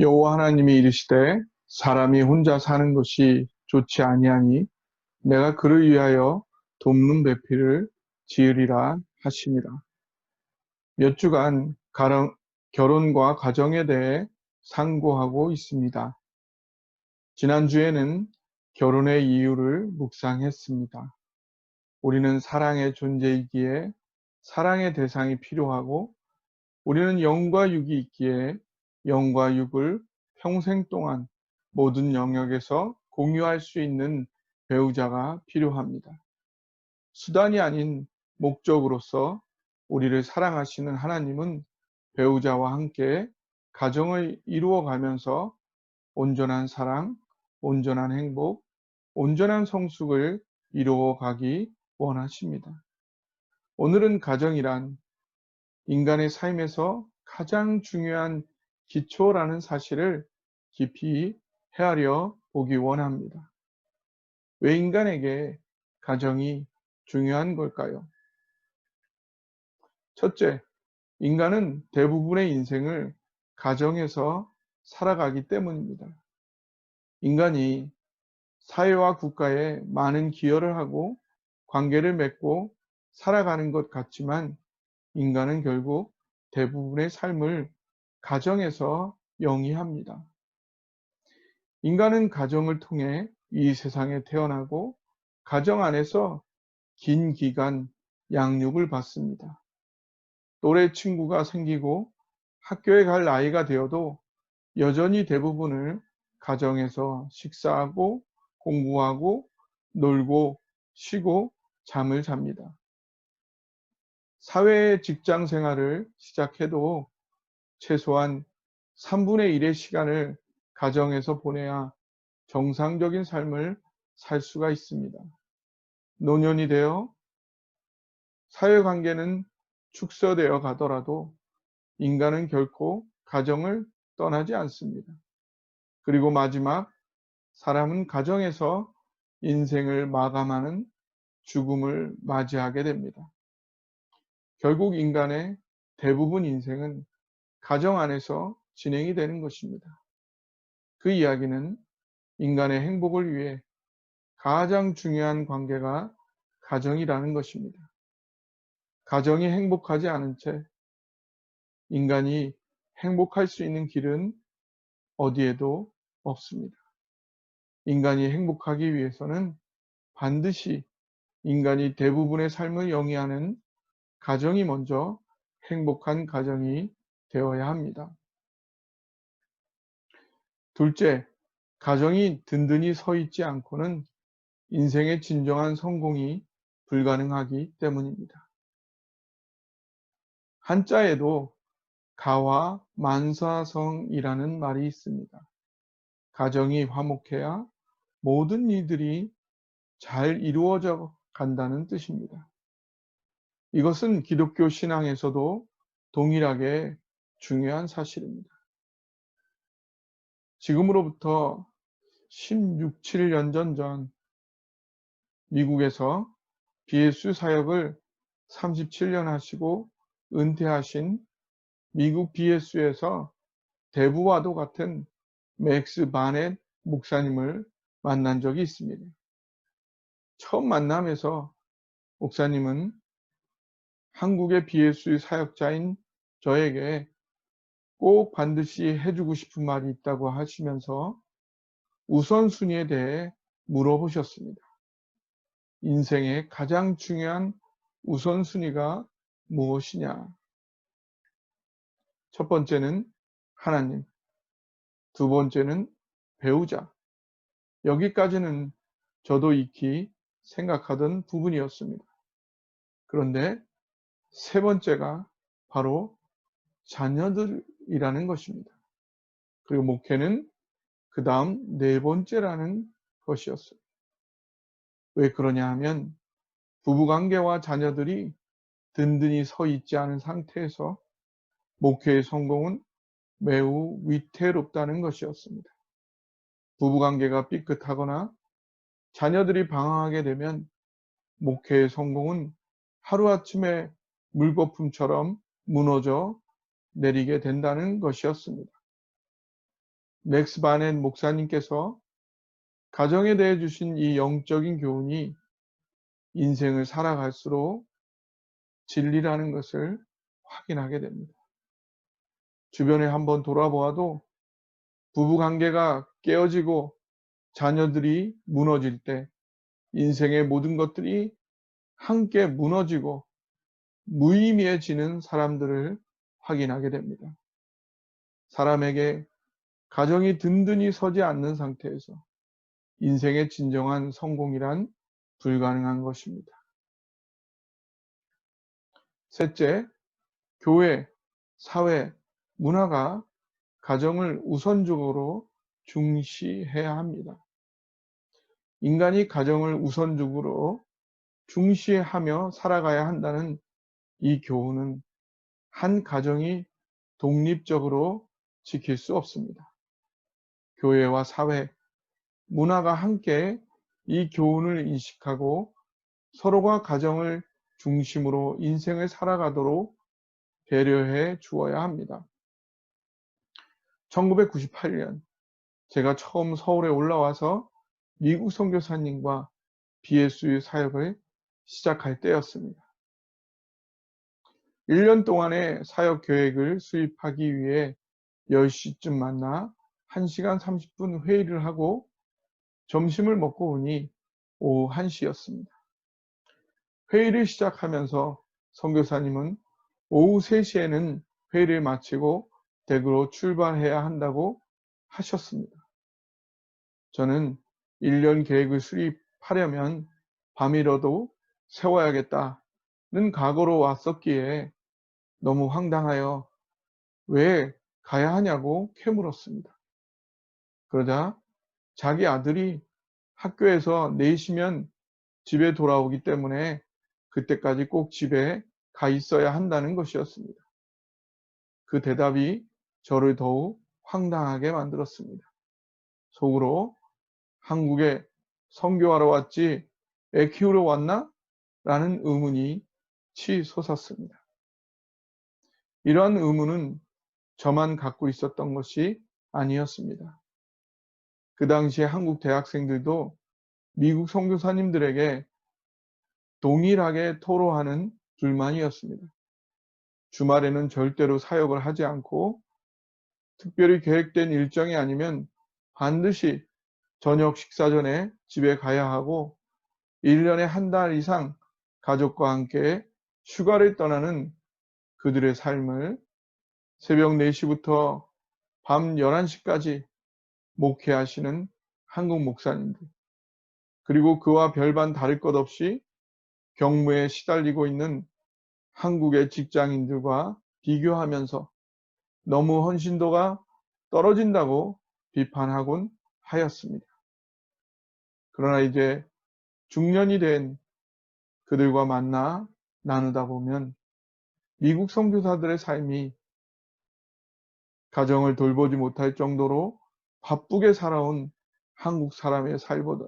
여호와 하나님이 이르시되 사람이 혼자 사는 것이 좋지 아니하니 내가 그를 위하여 돕는 배필을 지으리라 하시니라. 몇 주간 가정, 결혼과 가정에 대해 상고하고 있습니다. 지난주에는 결혼의 이유를 묵상했습니다. 우리는 사랑의 존재이기에 사랑의 대상이 필요하고 우리는 영과 육이 있기에 영과 육을 평생 동안 모든 영역에서 공유할 수 있는 배우자가 필요합니다. 수단이 아닌 목적으로서 우리를 사랑하시는 하나님은 배우자와 함께 가정을 이루어 가면서 온전한 사랑, 온전한 행복, 온전한 성숙을 이루어 가기 원하십니다. 오늘은 가정이란 인간의 삶에서 가장 중요한 기초라는 사실을 깊이 헤아려 보기 원합니다. 왜 인간에게 가정이 중요한 걸까요? 첫째, 인간은 대부분의 인생을 가정에서 살아가기 때문입니다. 인간이 사회와 국가에 많은 기여를 하고 관계를 맺고 살아가는 것 같지만 인간은 결국 대부분의 삶을 가정에서 영위합니다. 인간은 가정을 통해 이 세상에 태어나고 가정 안에서 긴 기간 양육을 받습니다. 또래 친구가 생기고 학교에 갈 나이가 되어도 여전히 대부분을 가정에서 식사하고 공부하고 놀고 쉬고 잠을 잡니다. 사회 직장 생활을 시작해도 최소한 3분의 1의 시간을 가정에서 보내야 정상적인 삶을 살 수가 있습니다. 노년이 되어 사회관계는 축소되어 가더라도 인간은 결코 가정을 떠나지 않습니다. 그리고 마지막 사람은 가정에서 인생을 마감하는 죽음을 맞이하게 됩니다. 결국 인간의 대부분 인생은 가정 안에서 진행이 되는 것입니다. 그 이야기는 인간의 행복을 위해 가장 중요한 관계가 가정이라는 것입니다. 가정이 행복하지 않은 채 인간이 행복할 수 있는 길은 어디에도 없습니다. 인간이 행복하기 위해서는 반드시 인간이 대부분의 삶을 영위하는 가정이 먼저 행복한 가정이 되어야 합니다. 둘째, 가정이 든든히 서 있지 않고는 인생의 진정한 성공이 불가능하기 때문입니다. 한자에도 가와 만사성이라는 말이 있습니다. 가정이 화목해야 모든 일들이 잘 이루어져 간다는 뜻입니다. 이것은 기독교 신앙에서도 동일하게 중요한 사실입니다. 지금으로부터 16, 7년 전, 전 미국에서 BSU 사역을 37년 하시고 은퇴하신 미국 BSU에서 대부와도 같은 맥스 바넷 목사님을 만난 적이 있습니다. 처음 만남에서 목사님은 한국의 BSU 사역자인 저에게 꼭 반드시 해주고 싶은 말이 있다고 하시면서 우선순위에 대해 물어보셨습니다. 인생의 가장 중요한 우선순위가 무엇이냐? 첫 번째는 하나님, 두 번째는 배우자. 여기까지는 저도 익히 생각하던 부분이었습니다. 그런데 세 번째가 바로 자녀들 이라는 것입니다. 그리고 목회는 그 다음 네 번째라는 것이었어요. 왜 그러냐 하면 부부관계와 자녀들이 든든히 서 있지 않은 상태에서 목회의 성공은 매우 위태롭다는 것이었습니다. 부부관계가 삐끗하거나 자녀들이 방황하게 되면 목회의 성공은 하루아침에 물거품처럼 무너져 내리게 된다는 것이었습니다. 맥스 바넷 목사님께서 가정에 대해 주신 이 영적인 교훈이 인생을 살아갈수록 진리라는 것을 확인하게 됩니다. 주변에 한번 돌아보아도 부부 관계가 깨어지고 자녀들이 무너질 때 인생의 모든 것들이 함께 무너지고 무의미해지는 사람들을 확인하게 됩니다. 사람에게 가정이 든든히 서지 않는 상태에서 인생의 진정한 성공이란 불가능한 것입니다. 셋째, 교회, 사회, 문화가 가정을 우선적으로 중시해야 합니다. 인간이 가정을 우선적으로 중시하며 살아가야 한다는 이 교훈은 한 가정이 독립적으로 지킬 수 없습니다. 교회와 사회, 문화가 함께 이 교훈을 인식하고 서로가 가정을 중심으로 인생을 살아가도록 배려해 주어야 합니다. 1998년 제가 처음 서울에 올라와서 미국 선교사님과 BSU 사역을 시작할 때였습니다. 1년 동안의 사역 계획을 수립하기 위해 10시쯤 만나 1시간 30분 회의를 하고 점심을 먹고 오니 오후 1시였습니다. 회의를 시작하면서 선교사님은 오후 3시에는 회의를 마치고 댁으로 출발해야 한다고 하셨습니다. 저는 1년 계획을 수립하려면 밤이라도 세워야겠다는 각오로 왔었기에 너무 황당하여 왜 가야 하냐고 캐물었습니다. 그러자 자기 아들이 학교에서 4시면 집에 돌아오기 때문에 그때까지 꼭 집에 가 있어야 한다는 것이었습니다. 그 대답이 저를 더욱 황당하게 만들었습니다. 속으로 한국에 선교하러 왔지 애 키우러 왔나? 라는 의문이 치솟았습니다. 이러한 의문은 저만 갖고 있었던 것이 아니었습니다. 그 당시에 한국 대학생들도 미국 선교사님들에게 동일하게 토로하는 불만이었습니다. 주말에는 절대로 사역을 하지 않고 특별히 계획된 일정이 아니면 반드시 저녁 식사 전에 집에 가야 하고 1년에 한 달 이상 가족과 함께 휴가를 떠나는 그들의 삶을 새벽 4시부터 밤 11시까지 목회하시는 한국 목사님들, 그리고 그와 별반 다를 것 없이 경무에 시달리고 있는 한국의 직장인들과 비교하면서 너무 헌신도가 떨어진다고 비판하곤 하였습니다. 그러나 이제 중년이 된 그들과 만나 나누다 보면 미국 선교사들의 삶이 가정을 돌보지 못할 정도로 바쁘게 살아온 한국 사람의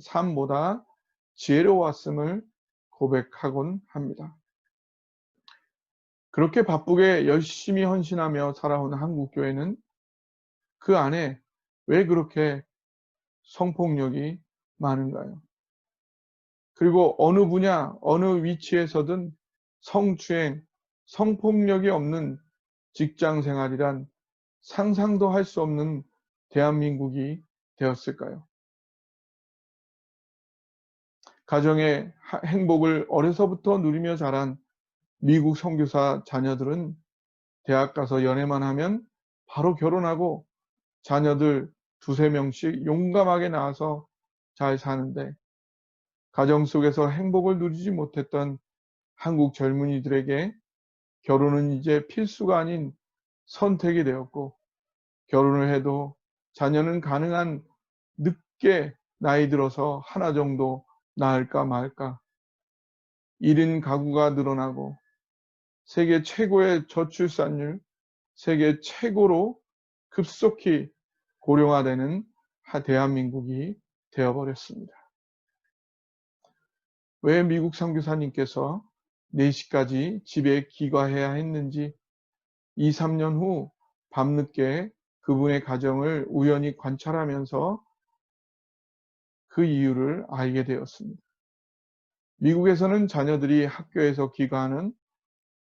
삶보다 지혜로웠음을 고백하곤 합니다. 그렇게 바쁘게 열심히 헌신하며 살아온 한국 교회는 그 안에 왜 그렇게 성폭력이 많은가요? 그리고 어느 분야, 어느 위치에서든 성추행, 성폭력이 없는 직장 생활이란 상상도 할 수 없는 대한민국이 되었을까요? 가정의 행복을 어려서부터 누리며 자란 미국 선교사 자녀들은 대학 가서 연애만 하면 바로 결혼하고 자녀들 두세 명씩 용감하게 낳아서 잘 사는데 가정 속에서 행복을 누리지 못했던 한국 젊은이들에게 결혼은 이제 필수가 아닌 선택이 되었고 결혼을 해도 자녀는 가능한 늦게 나이 들어서 하나 정도 낳을까 말까 1인 가구가 늘어나고 세계 최고의 저출산율, 세계 최고로 급속히 고령화되는 대한민국이 되어버렸습니다. 왜 미국 선교사님께서 4시까지 집에 귀가해야 했는지 2, 3년 후 밤늦게 그분의 가정을 우연히 관찰하면서 그 이유를 알게 되었습니다. 미국에서는 자녀들이 학교에서 귀가하는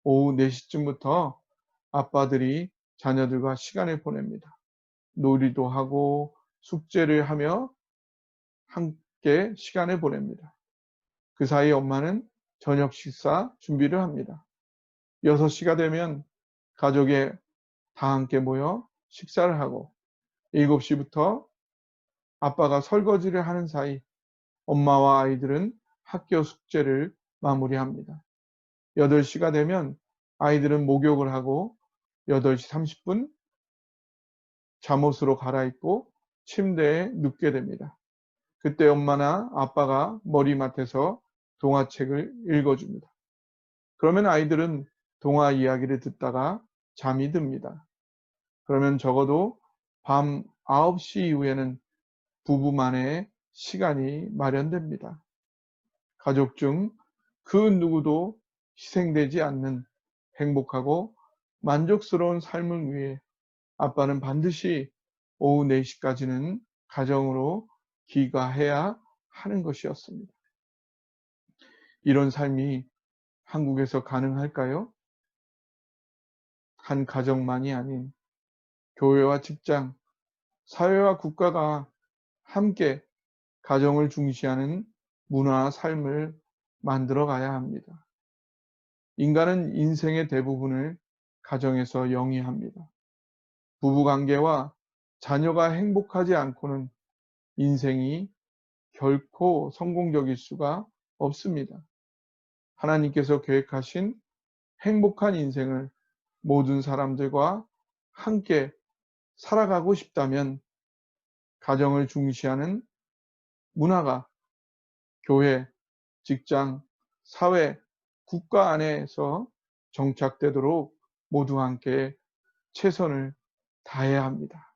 오후 4시쯤부터 아빠들이 자녀들과 시간을 보냅니다. 놀이도 하고 숙제를 하며 함께 시간을 보냅니다. 그 사이 엄마는 저녁 식사 준비를 합니다. 6시가 되면 가족이 다 함께 모여 식사를 하고 7시부터 아빠가 설거지를 하는 사이 엄마와 아이들은 학교 숙제를 마무리합니다. 8시가 되면 아이들은 목욕을 하고 8시 30분 잠옷으로 갈아입고 침대에 눕게 됩니다. 그때 엄마나 아빠가 머리맡에서 동화책을 읽어줍니다. 그러면 아이들은 동화 이야기를 듣다가 잠이 듭니다. 그러면 적어도 밤 9시 이후에는 부부만의 시간이 마련됩니다. 가족 중 그 누구도 희생되지 않는 행복하고 만족스러운 삶을 위해 아빠는 반드시 오후 4시까지는 가정으로 귀가해야 하는 것이었습니다. 이런 삶이 한국에서 가능할까요? 한 가정만이 아닌 교회와 직장, 사회와 국가가 함께 가정을 중시하는 문화와 삶을 만들어 가야 합니다. 인간은 인생의 대부분을 가정에서 영위합니다. 부부관계와 자녀가 행복하지 않고는 인생이 결코 성공적일 수가 없습니다. 하나님께서 계획하신 행복한 인생을 모든 사람들과 함께 살아가고 싶다면 가정을 중시하는 문화가 교회, 직장, 사회, 국가 안에서 정착되도록 모두 함께 최선을 다해야 합니다.